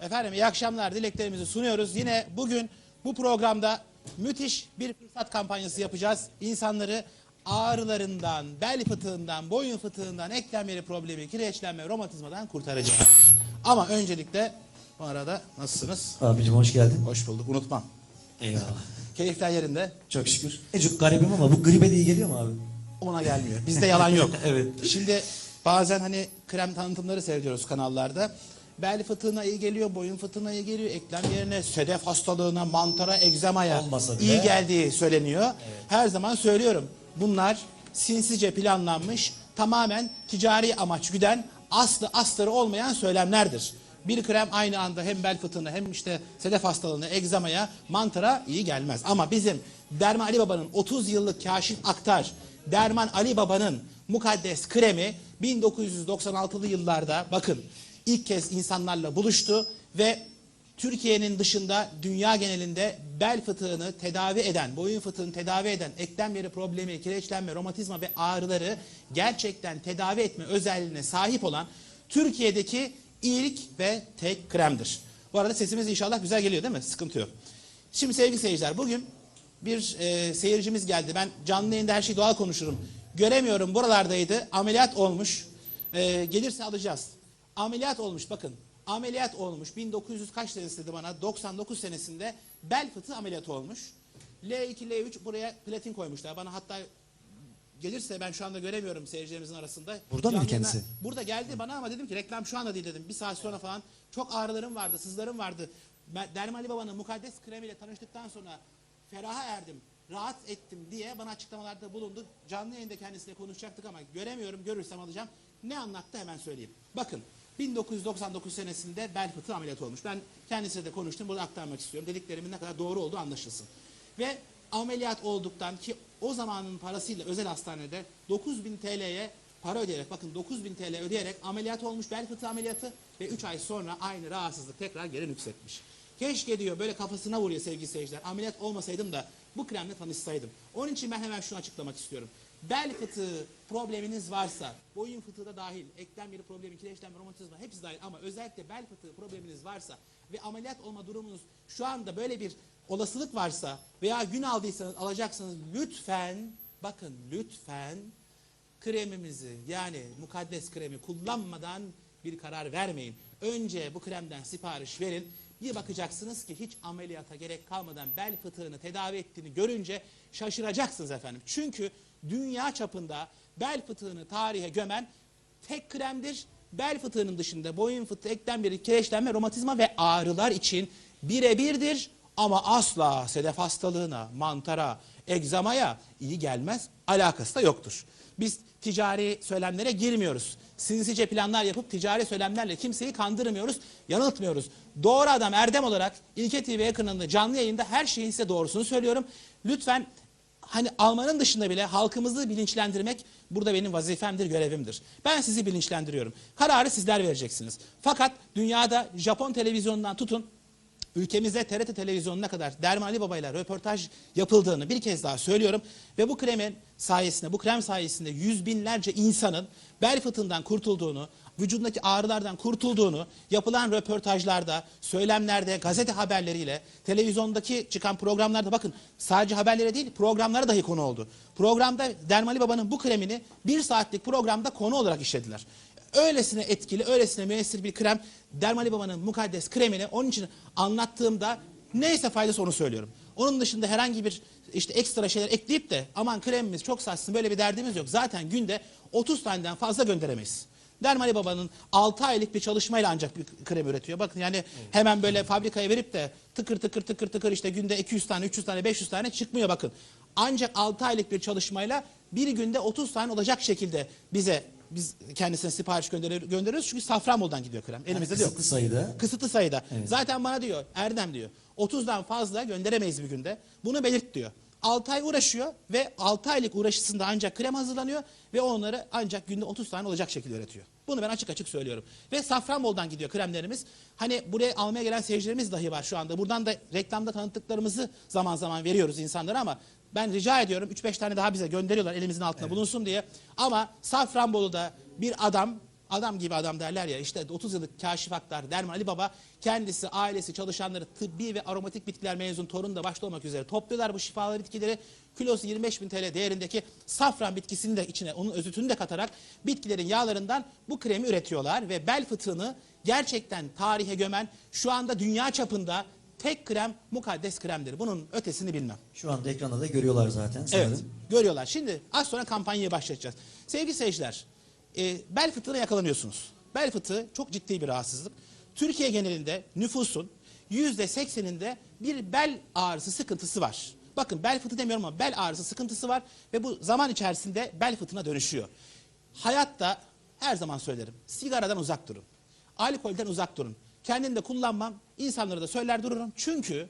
Efendim iyi akşamlar dileklerimizi sunuyoruz. Yine bugün bu programda müthiş bir fırsat kampanyası yapacağız. İnsanları ağrılarından, bel fıtığından, boyun fıtığından, eklem yeri problemi, kireçlenme, romatizmadan kurtaracağız. Ama öncelikle bu arada nasılsınız? Abicim hoş geldin. Hoş bulduk unutmam. Eyvallah. Keyifler yerinde. Çok şükür. Ecuk garibim ama bu gribe de iyi geliyor mu abi? Ona gelmiyor. Bizde yalan yok. Evet. Şimdi bazen hani krem tanıtımları seyrediyoruz kanallarda. Bel fıtığına iyi geliyor, boyun fıtığına iyi geliyor, eklem yerine, sedef hastalığına, mantara, egzamaya Olmasa bile. iyi geldiği söyleniyor. Her zaman söylüyorum. Bunlar sinsice planlanmış, tamamen ticari amaç güden, aslı astarı olmayan söylemlerdir. Bir krem aynı anda hem bel fıtığına hem işte sedef hastalığına, egzamaya, mantara iyi gelmez. Ama bizim Derman Ali Baba'nın 30 yıllık kaşif aktar, Derman Ali Baba'nın mukaddes kremi 1996'lı yıllarda bakın ilk kez insanlarla buluştu ve Türkiye'nin dışında dünya genelinde bel fıtığını tedavi eden, boyun fıtığını tedavi eden, eklem yeri problemi, kireçlenme, romatizma ve ağrıları gerçekten tedavi etme özelliğine sahip olan Türkiye'deki ilk ve tek kremdir. Bu arada sesimiz inşallah güzel geliyor değil mi? Sıkıntı yok. Şimdi sevgili seyirciler bugün bir e, seyircimiz geldi. Ben canlı yayında her şeyi doğal konuşurum. Göremiyorum buralardaydı. Ameliyat olmuş. E, gelirse alacağız. Ameliyat olmuş bakın. Ameliyat olmuş. 1900 kaç senesinde bana? 99 senesinde bel fıtığı ameliyatı olmuş. L2, L3 buraya platin koymuşlar. Bana hatta gelirse ben şu anda göremiyorum seyircilerimizin arasında. Burada yayına- kendisi? Burada geldi bana ama dedim ki reklam şu anda değil dedim. Bir saat sonra falan çok ağrılarım vardı, sızlarım vardı. Ben Derman Ali Baba'nın mukaddes kremiyle tanıştıktan sonra feraha erdim, rahat ettim diye bana açıklamalarda bulundu. Canlı yayında kendisiyle konuşacaktık ama göremiyorum, görürsem alacağım. Ne anlattı hemen söyleyeyim. Bakın 1999 senesinde bel fıtığı ameliyatı olmuş. Ben kendisiyle de konuştum, burada aktarmak istiyorum. Dediklerimin ne kadar doğru olduğu anlaşılsın. Ve ameliyat olduktan ki o zamanın parasıyla özel hastanede 9000 TL'ye para ödeyerek bakın 9000 TL ödeyerek ameliyat olmuş bel fıtığı ameliyatı ve 3 ay sonra aynı rahatsızlık tekrar geri nüksetmiş. Keşke diyor böyle kafasına vuruyor sevgili seyirciler. Ameliyat olmasaydım da bu kremle tanışsaydım. Onun için ben hemen şunu açıklamak istiyorum. Bel fıtığı probleminiz varsa, boyun fıtığı da dahil, eklem yeri problemi, kireçlenme, romatizma hepsi dahil ama özellikle bel fıtığı probleminiz varsa ve ameliyat olma durumunuz şu anda böyle bir olasılık varsa veya gün aldıysanız alacaksınız lütfen bakın lütfen kremimizi yani mukaddes kremi kullanmadan bir karar vermeyin. Önce bu kremden sipariş verin. Bir bakacaksınız ki hiç ameliyata gerek kalmadan bel fıtığını tedavi ettiğini görünce şaşıracaksınız efendim. Çünkü dünya çapında bel fıtığını tarihe gömen tek kremdir. Bel fıtığının dışında boyun fıtığı, eklem yeri, kireçlenme, romatizma ve ağrılar için birebirdir. Ama asla sedef hastalığına, mantara, egzamaya iyi gelmez. Alakası da yoktur. Biz ticari söylemlere girmiyoruz. Sinsice planlar yapıp ticari söylemlerle kimseyi kandırmıyoruz, yanıltmıyoruz. Doğru adam Erdem olarak İlke TV ekranında canlı yayında her şeyin size doğrusunu söylüyorum. Lütfen hani Alman'ın dışında bile halkımızı bilinçlendirmek burada benim vazifemdir, görevimdir. Ben sizi bilinçlendiriyorum. Kararı sizler vereceksiniz. Fakat dünyada Japon televizyonundan tutun ülkemizde TRT televizyonuna kadar Derman Ali Baba ile röportaj yapıldığını bir kez daha söylüyorum. Ve bu kremin sayesinde, bu krem sayesinde yüz binlerce insanın bel fıtığından kurtulduğunu, vücudundaki ağrılardan kurtulduğunu yapılan röportajlarda, söylemlerde, gazete haberleriyle, televizyondaki çıkan programlarda bakın sadece haberlere değil programlara dahi konu oldu. Programda Derman Ali Baba'nın bu kremini bir saatlik programda konu olarak işlediler. Öylesine etkili, öylesine müessir bir krem. Dermali Baba'nın mukaddes kremini onun için anlattığımda neyse faydası onu söylüyorum. Onun dışında herhangi bir işte ekstra şeyler ekleyip de aman kremimiz çok saçsın böyle bir derdimiz yok. Zaten günde 30 taneden fazla gönderemeyiz. Dermali Baba'nın 6 aylık bir çalışmayla ancak bir krem üretiyor. Bakın yani hemen böyle fabrikaya verip de tıkır tıkır tıkır tıkır işte günde 200 tane, 300 tane, 500 tane çıkmıyor bakın. Ancak 6 aylık bir çalışmayla bir günde 30 tane olacak şekilde bize biz kendisine sipariş gönderir, gönderiyoruz çünkü Safranbolu'dan gidiyor krem. Elimizde de yok. Kısıtlı sayıda. Kısıtlı sayıda. Zaten bana diyor Erdem diyor 30'dan fazla gönderemeyiz bir günde. Bunu belirt diyor. 6 ay uğraşıyor ve 6 aylık uğraşısında ancak krem hazırlanıyor ve onları ancak günde 30 tane olacak şekilde üretiyor. Bunu ben açık açık söylüyorum. Ve Safranbolu'dan gidiyor kremlerimiz. Hani buraya almaya gelen seyircilerimiz dahi var şu anda. Buradan da reklamda tanıttıklarımızı zaman zaman veriyoruz insanlara ama ben rica ediyorum 3-5 tane daha bize gönderiyorlar elimizin altında bulunsun diye. Ama Safranbolu'da bir adam adam gibi adam derler ya işte 30 yıllık kaşif aktar Derman Ali Baba kendisi ailesi çalışanları tıbbi ve aromatik bitkiler mezun torunu da başta olmak üzere topluyorlar bu şifalı bitkileri kilosu 25 bin TL değerindeki safran bitkisini de içine onun özütünü de katarak bitkilerin yağlarından bu kremi üretiyorlar ve bel fıtığını gerçekten tarihe gömen şu anda dünya çapında tek krem mukaddes kremdir. Bunun ötesini bilmem. Şu anda ekranda da görüyorlar zaten sanırım. Evet görüyorlar. Şimdi az sonra kampanyayı başlatacağız. Sevgili seyirciler e, bel fıtığına yakalanıyorsunuz. Bel fıtığı çok ciddi bir rahatsızlık. Türkiye genelinde nüfusun yüzde sekseninde bir bel ağrısı sıkıntısı var. Bakın bel fıtığı demiyorum ama bel ağrısı sıkıntısı var ve bu zaman içerisinde bel fıtığına dönüşüyor. Hayatta her zaman söylerim sigaradan uzak durun. Alkolden uzak durun. Kendim de kullanmam, insanlara da söyler dururum. Çünkü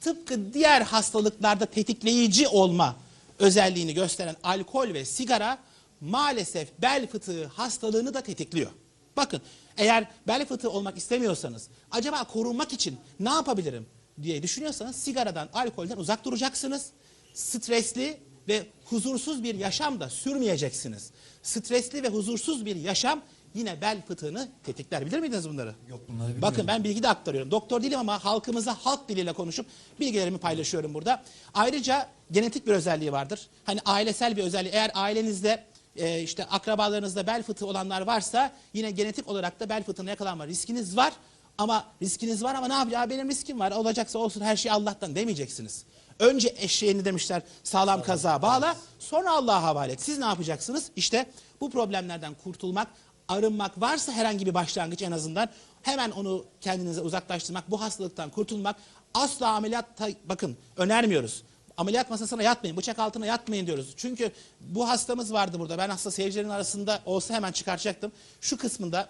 tıpkı diğer hastalıklarda tetikleyici olma özelliğini gösteren alkol ve sigara maalesef bel fıtığı hastalığını da tetikliyor. Bakın eğer bel fıtığı olmak istemiyorsanız acaba korunmak için ne yapabilirim diye düşünüyorsanız sigaradan, alkolden uzak duracaksınız. Stresli ve huzursuz bir yaşam da sürmeyeceksiniz. Stresli ve huzursuz bir yaşam yine bel fıtığını tetikler. Bilir miydiniz bunları? Yok, bunları bilmiyorum. Bakın ben bilgi de aktarıyorum. Doktor değilim ama halkımıza halk diliyle konuşup bilgilerimi paylaşıyorum burada. Ayrıca genetik bir özelliği vardır. Hani ailesel bir özelliği. Eğer ailenizde e, işte akrabalarınızda bel fıtığı olanlar varsa yine genetik olarak da bel fıtığına yakalanma riskiniz var. Ama riskiniz var ama ne yapacağım benim riskim var olacaksa olsun her şey Allah'tan demeyeceksiniz. Önce eşeğini demişler sağlam kaza bağla sonra Allah'a havale et. Siz ne yapacaksınız? İşte bu problemlerden kurtulmak, arınmak varsa herhangi bir başlangıç en azından hemen onu kendinize uzaklaştırmak, bu hastalıktan kurtulmak asla ameliyatta bakın önermiyoruz. Ameliyat masasına yatmayın, bıçak altına yatmayın diyoruz. Çünkü bu hastamız vardı burada. Ben hasta seyircilerin arasında olsa hemen çıkartacaktım. Şu kısmında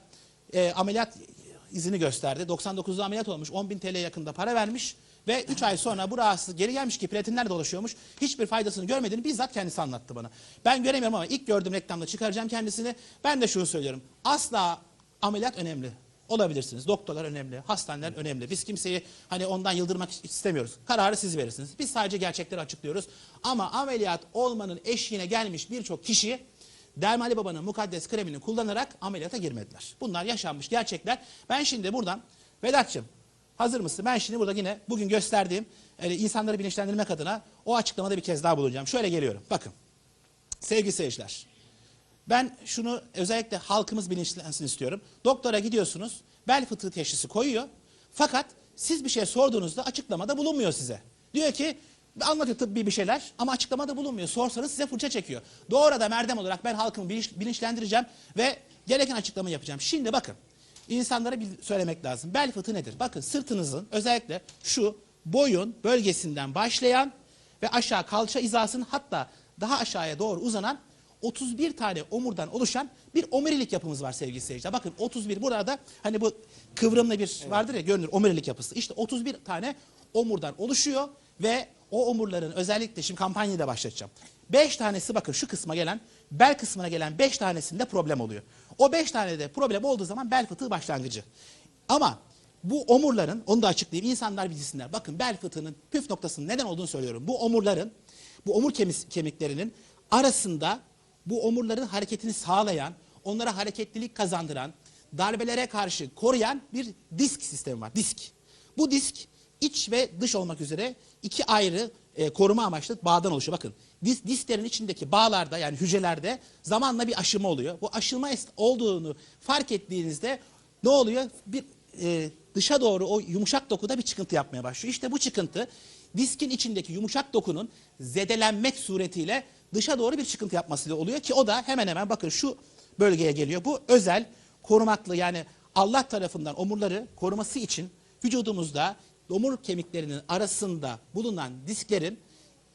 e, ameliyat izini gösterdi. 99'da ameliyat olmuş. 10 bin TL yakında para vermiş. Ve 3 ay sonra bu rahatsız geri gelmiş ki platinler dolaşıyormuş. Hiçbir faydasını görmediğini bizzat kendisi anlattı bana. Ben göremiyorum ama ilk gördüğüm reklamda çıkaracağım kendisini. Ben de şunu söylüyorum. Asla ameliyat önemli. Olabilirsiniz. Doktorlar önemli. Hastaneler önemli. Biz kimseyi hani ondan yıldırmak istemiyoruz. Kararı siz verirsiniz. Biz sadece gerçekleri açıklıyoruz. Ama ameliyat olmanın eşiğine gelmiş birçok kişi Dermali Baba'nın mukaddes kremini kullanarak ameliyata girmediler. Bunlar yaşanmış gerçekler. Ben şimdi buradan Vedat'cığım hazır mısın? Ben şimdi burada yine bugün gösterdiğim e, insanları bilinçlendirmek adına o açıklamada bir kez daha bulunacağım. Şöyle geliyorum. Bakın sevgili seyirciler. Ben şunu özellikle halkımız bilinçlensin istiyorum. Doktora gidiyorsunuz, bel fıtığı teşhisi koyuyor. Fakat siz bir şey sorduğunuzda açıklamada bulunmuyor size. Diyor ki anlatıyor tıbbi bir şeyler ama açıklamada bulunmuyor. Sorsanız size fırça çekiyor. Doğru da merdem olarak ben halkımı bilinç- bilinçlendireceğim ve gereken açıklama yapacağım. Şimdi bakın insanlara söylemek lazım. Bel fıtığı nedir? Bakın sırtınızın özellikle şu boyun bölgesinden başlayan ve aşağı kalça hizasının hatta daha aşağıya doğru uzanan 31 tane omurdan oluşan bir omurilik yapımız var sevgili seyirciler. Bakın 31 burada hani bu kıvrımlı bir vardır ya görünür omurilik yapısı. İşte 31 tane omurdan oluşuyor ve o omurların özellikle şimdi kampanyayı da başlatacağım. 5 tanesi bakın şu kısma gelen bel kısmına gelen 5 tanesinde problem oluyor. O 5 tane de problem olduğu zaman bel fıtığı başlangıcı. Ama bu omurların, onu da açıklayayım, insanlar bilsinler. Bakın bel fıtığının püf noktasının neden olduğunu söylüyorum. Bu omurların, bu omur kemiklerinin arasında bu omurların hareketini sağlayan, onlara hareketlilik kazandıran, darbelere karşı koruyan bir disk sistemi var. Disk. Bu disk iç ve dış olmak üzere iki ayrı e, koruma amaçlı bağdan oluşuyor. Bakın dis, disklerin içindeki bağlarda yani hücrelerde zamanla bir aşımı oluyor. Bu aşılma olduğunu fark ettiğinizde ne oluyor? Bir e, dışa doğru o yumuşak dokuda bir çıkıntı yapmaya başlıyor. İşte bu çıkıntı diskin içindeki yumuşak dokunun zedelenmek suretiyle dışa doğru bir çıkıntı yapmasıyla oluyor ki o da hemen hemen bakın şu bölgeye geliyor. Bu özel korumaklı yani Allah tarafından omurları koruması için vücudumuzda omur kemiklerinin arasında bulunan disklerin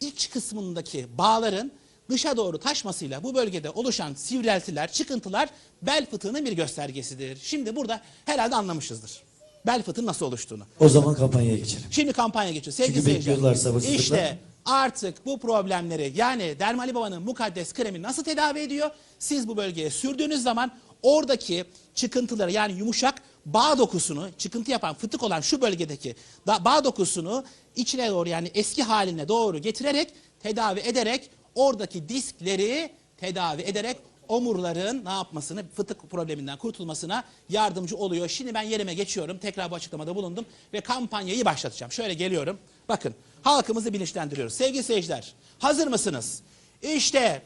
iç kısmındaki bağların dışa doğru taşmasıyla bu bölgede oluşan sivreltiler, çıkıntılar bel fıtığının bir göstergesidir. Şimdi burada herhalde anlamışızdır. Bel fıtığı nasıl oluştuğunu. O zaman kampanyaya geçelim. Şimdi kampanya geçiyor. Sevgili Çünkü bekliyorlar sabırsızlıkla. İşte artık bu problemleri yani Dermali Baba'nın mukaddes kremi nasıl tedavi ediyor? Siz bu bölgeye sürdüğünüz zaman oradaki çıkıntıları yani yumuşak bağ dokusunu, çıkıntı yapan fıtık olan şu bölgedeki bağ dokusunu içine doğru yani eski haline doğru getirerek, tedavi ederek oradaki diskleri tedavi ederek omurların ne yapmasını, fıtık probleminden kurtulmasına yardımcı oluyor. Şimdi ben yerime geçiyorum. Tekrar bu açıklamada bulundum ve kampanyayı başlatacağım. Şöyle geliyorum. Bakın halkımızı bilinçlendiriyoruz. Sevgili seyirciler hazır mısınız? İşte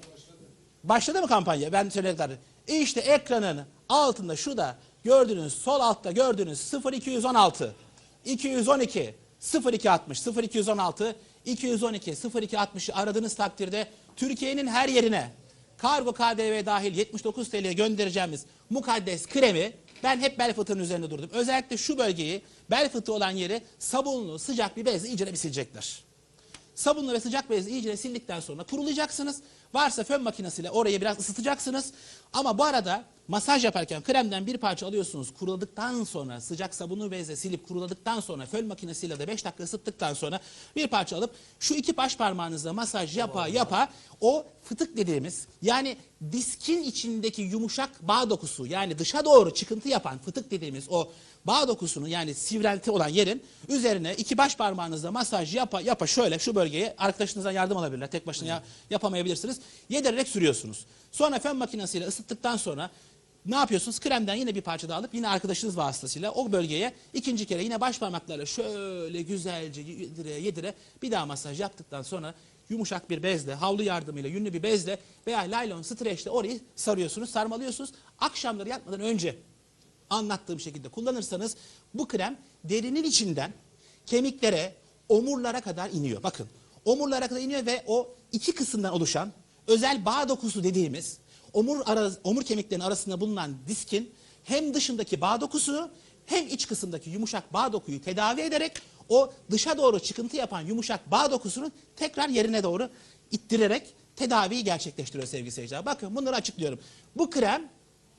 başladı mı kampanya? Ben söyledim. İşte ekranın altında şu da gördüğünüz sol altta gördüğünüz 0216 212 0260 0216 212 0260'ı aradığınız takdirde Türkiye'nin her yerine kargo KDV dahil 79 TL'ye göndereceğimiz mukaddes kremi ben hep bel fıtığının üzerinde durdum. Özellikle şu bölgeyi bel fıtığı olan yeri sabunlu sıcak bir bezle iyice bir silecekler. Sabunla ve sıcak bezle iyice sildikten sonra kurulayacaksınız. Varsa fön makinesiyle orayı biraz ısıtacaksınız. Ama bu arada masaj yaparken kremden bir parça alıyorsunuz. Kuruladıktan sonra sıcak sabunu bezle silip kuruladıktan sonra fön makinesiyle de 5 dakika ısıttıktan sonra bir parça alıp şu iki baş parmağınızla masaj yapa yapa o fıtık dediğimiz yani diskin içindeki yumuşak bağ dokusu yani dışa doğru çıkıntı yapan fıtık dediğimiz o bağ dokusunu yani sivrelti olan yerin üzerine iki baş parmağınızla masaj yapa yapa şöyle şu bölgeye arkadaşınızdan yardım alabilirler. Tek başına ya- yapamayabilirsiniz. Yedirerek sürüyorsunuz. Sonra fön makinesiyle ısıttıktan sonra ne yapıyorsunuz? Kremden yine bir parça daha alıp yine arkadaşınız vasıtasıyla o bölgeye ikinci kere yine baş parmaklarla şöyle güzelce yedire yedire bir daha masaj yaptıktan sonra yumuşak bir bezle, havlu yardımıyla, yünlü bir bezle veya laylon streçle orayı sarıyorsunuz, sarmalıyorsunuz. Akşamları yatmadan önce anlattığım şekilde kullanırsanız bu krem derinin içinden kemiklere, omurlara kadar iniyor. Bakın omurlara kadar iniyor ve o iki kısımdan oluşan özel bağ dokusu dediğimiz omur, ara, omur kemiklerinin arasında bulunan diskin hem dışındaki bağ dokusunu hem iç kısımdaki yumuşak bağ dokuyu tedavi ederek o dışa doğru çıkıntı yapan yumuşak bağ dokusunu tekrar yerine doğru ittirerek tedaviyi gerçekleştiriyor sevgili seyirciler. Bakın bunları açıklıyorum. Bu krem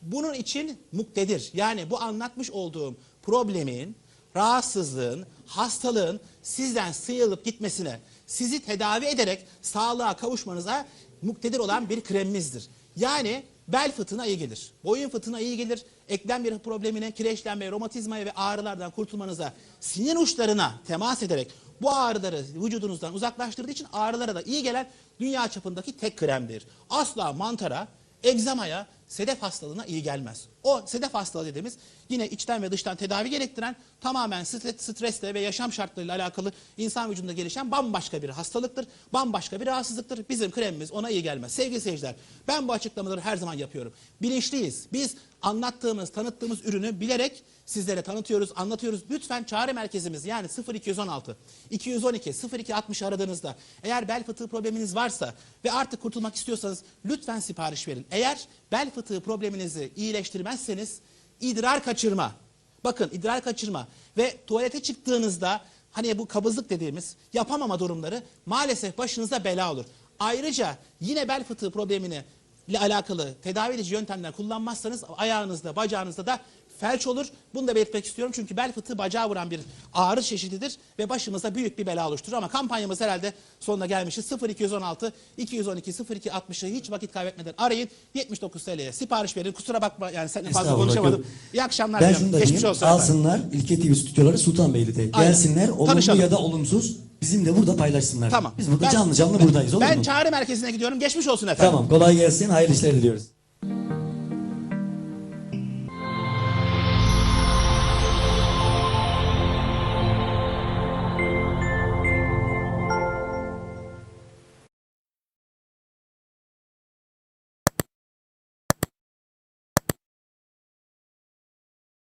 bunun için muktedir. Yani bu anlatmış olduğum problemin, rahatsızlığın, hastalığın sizden sıyrılıp gitmesine, sizi tedavi ederek sağlığa kavuşmanıza muktedir olan bir kremimizdir. Yani bel fıtığına iyi gelir, boyun fıtığına iyi gelir, eklem bir problemine, kireçlenmeye, romatizmaya ve ağrılardan kurtulmanıza, sinir uçlarına temas ederek bu ağrıları vücudunuzdan uzaklaştırdığı için ağrılara da iyi gelen dünya çapındaki tek kremdir. Asla mantara, egzamaya, sedef hastalığına iyi gelmez. O sedef hastalığı dediğimiz yine içten ve dıştan tedavi gerektiren tamamen stres, stresle ve yaşam şartlarıyla alakalı insan vücudunda gelişen bambaşka bir hastalıktır. Bambaşka bir rahatsızlıktır. Bizim kremimiz ona iyi gelmez. Sevgili seyirciler ben bu açıklamaları her zaman yapıyorum. Bilinçliyiz. Biz anlattığımız, tanıttığımız ürünü bilerek sizlere tanıtıyoruz, anlatıyoruz. Lütfen çağrı merkezimiz yani 0216 212 0260 aradığınızda eğer bel fıtığı probleminiz varsa ve artık kurtulmak istiyorsanız lütfen sipariş verin. Eğer bel fıtığı probleminizi iyileştirmezseniz idrar kaçırma, bakın idrar kaçırma ve tuvalete çıktığınızda hani bu kabızlık dediğimiz yapamama durumları maalesef başınıza bela olur. Ayrıca yine bel fıtığı problemini ile alakalı tedavi edici yöntemler kullanmazsanız ayağınızda, bacağınızda da felç olur. Bunu da belirtmek istiyorum çünkü bel fıtığı bacağı vuran bir ağrı çeşididir ve başımıza büyük bir bela oluşturur. Ama kampanyamız herhalde sonuna gelmişiz. 0216 212 0260'ı hiç vakit kaybetmeden arayın. 79 TL'ye sipariş verin. Kusura bakma yani seninle fazla konuşamadım. İyi akşamlar Ben şunu da Geçmiş diyeyim. olsun. efendim. Alsınlar İlke TV stüdyoları Sultanbeyli'de. Gelsinler olumlu Tanışalım. ya da olumsuz bizimle burada paylaşsınlar. Tamam. Biz burada Ben- canlı canlı buradayız olur Ben mu? çağrı merkezine gidiyorum. Geçmiş olsun efendim. Tamam kolay gelsin hayırlı işler diliyoruz.